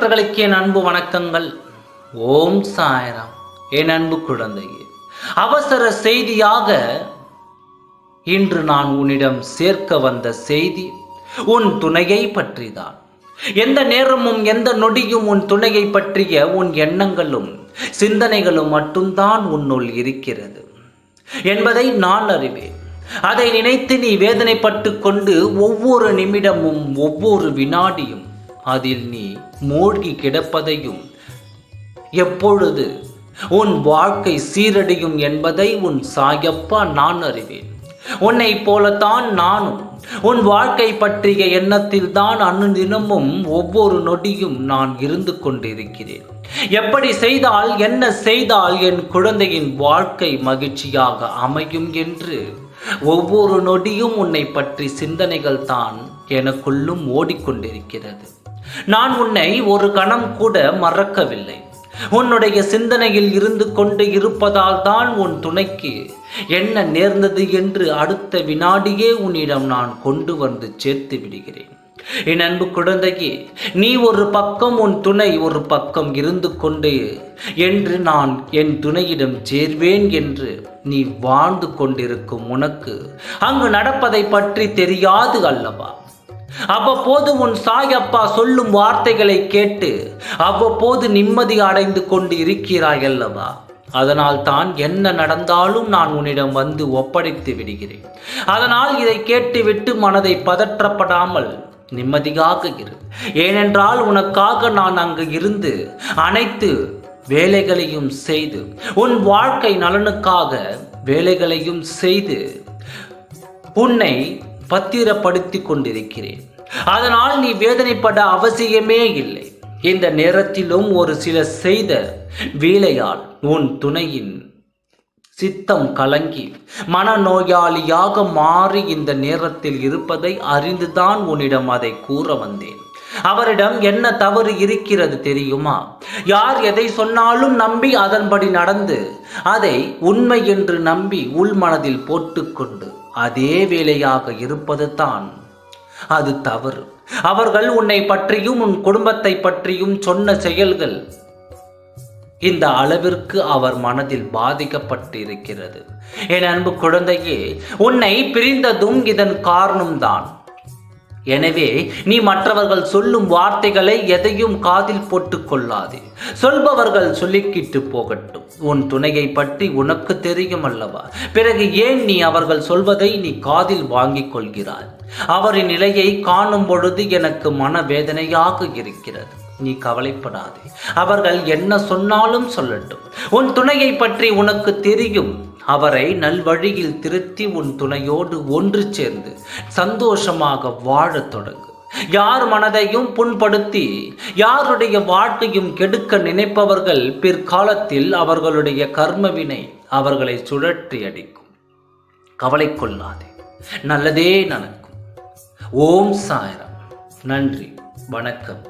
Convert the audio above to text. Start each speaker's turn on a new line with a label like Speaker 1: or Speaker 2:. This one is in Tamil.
Speaker 1: பக்தர்களுக்கு என் அன்பு வணக்கங்கள். ஓம் சாயராம். என் அன்பு குழந்தையே அவசர செய்தியாக இன்று நான் உன்னிடம் சேர்க்க வந்த செய்தி உன் துணையை பற்றிதான். எந்த நேரமும் எந்த நொடியும் உன் துணையை பற்றிய உன் எண்ணங்களும் சிந்தனைகளும் மட்டும்தான் உன்னுள் இருக்கிறது. என்பதை நான் அறிவேன். அதை நினைத்து நீ வேதனைப்பட்டு கொண்டு ஒவ்வொரு நிமிடமும் ஒவ்வொரு வினாடியும் அதில் நீ மூழ்கி கிடப்பதையும் எப்பொழுது உன் வாழ்க்கை சீரடையும் என்பதை உன் சாயப்பா நான் அறிவேன். உன்னை போலத்தான் நானும் உன் வாழ்க்கை பற்றிய எண்ணத்தில் தான் அனுதினமும் ஒவ்வொரு நொடியும் நான் இருந்து கொண்டிருக்கிறேன். எப்படி செய்தால் என்ன செய்தால் என் குழந்தையின் வாழ்க்கை மகிழ்ச்சியாக அமையும் என்று ஒவ்வொரு நொடியும் உன்னை பற்றி சிந்தனைகள் தான் எனக்குள்ளும் ஓடிக்கொண்டிருக்கிறது. நான் உன்னை ஒரு கணம் கூட மறக்கவில்லை. உன்னுடைய சிந்தனையில் இருந்து கொண்டு இருப்பதால் தான் உன் துணைக்கு என்ன நேர்ந்தது என்று அடுத்த வினாடியே உன்னிடம் நான் கொண்டு வந்து சேர்த்து விடுகிறேன். என் அன்பு குழந்தையே நீ ஒரு பக்கம் உன் துணை ஒரு பக்கம் இருந்து கொண்டு என்று நான் என் துணையிடம் சேர்வேன் என்று நீ வாழ்ந்து கொண்டிருக்கும் உனக்கு. அங்கு நடப்பதை பற்றி தெரியாது அல்லவா? அவ்வப்போது உன் சாயப்பா சொல்லும் வார்த்தைகளை கேட்டு அவ்வப்போது நிம்மதி அடைந்து கொண்டு இருக்கிறாய் அல்லவா? அதனால் தான் என்ன நடந்தாலும் நான் உன்னிடம் வந்து ஒப்படைத்து விடுகிறேன். அதனால் இதை கேட்டுவிட்டு மனதை பதற்றப்படாமல் நிம்மதியாக இரு ஏனென்றால் உனக்காக நான் அங்கு இருந்து அனைத்து வேலைகளையும் செய்து உன் வாழ்க்கை நலனுக்காக வேலைகளையும் செய்து உன்னை பத்திரப்படுத்தி கொண்டிருக்கிறேன். அதனால் நீ வேதனைப்பட அவசியமே இல்லை. இந்த நேரத்திலும் ஒரு சில செய்த வேலையால் உன் துணையின் சித்தம் கலங்கி மனநோயாளியாக மாறி இந்த நேரத்தில் இருப்பதை அறிந்துதான் உன்னிடம் அதை கூற வந்தேன். அவரிடம் என்ன தவறு இருக்கிறது தெரியுமா? யார் எதை சொன்னாலும் நம்பி அதன்படி நடந்து அதை உண்மை என்று நம்பி உள்மனதில் போட்டுக்கொண்டு அதே வேலையாக இருப்பது தான் அது தவறு. அவர்கள் உன்னை பற்றியும் உன் குடும்பத்தை பற்றியும் சொன்ன செயல்கள் இந்த அளவிற்கு அவர் மனதில் பாதிக்கப்பட்டு இருக்கிறது என் அன்பு குழந்தையே உன்னை பிரிந்ததும் இதன் காரணம்தான். எனவே நீ மற்றவர்கள் சொல்லும் வார்த்தைகளை எதையும் காதில் போட்டுக் கொள்ளாதே சொல்பவர்கள் சொல்லிக்கிட்டு போகட்டும். உன் துணையை பற்றி உனக்கு தெரியும் அல்லவா? பிறகு ஏன் நீ அவர்கள் சொல்வதை நீ காதில் வாங்கிக் கொள்கிறாய்? அவரின் நிலையை காணும் பொழுது எனக்கு மனவேதனையாக இருக்கிறது. நீ கவலைப்படாதே. அவர்கள் என்ன சொன்னாலும் சொல்லட்டும். உன் துணையை பற்றி உனக்கு தெரியும். அவரை நல்வழியில் திருத்தி உன் துணையோடு ஒன்று சேர்ந்து சந்தோஷமாக வாழத் தொடங்கு. யார் மனதையும் புண்படுத்தி யாருடைய வாழ்க்கையும் கெடுக்க நினைப்பவர்கள் பிற்காலத்தில் அவர்களுடைய கர்மவினை அவர்களை சுழற்றி அடிக்கும். கவலை கொள்ளாதே நல்லதே நடக்கும். ஓம் சாயரம். நன்றி வணக்கம்.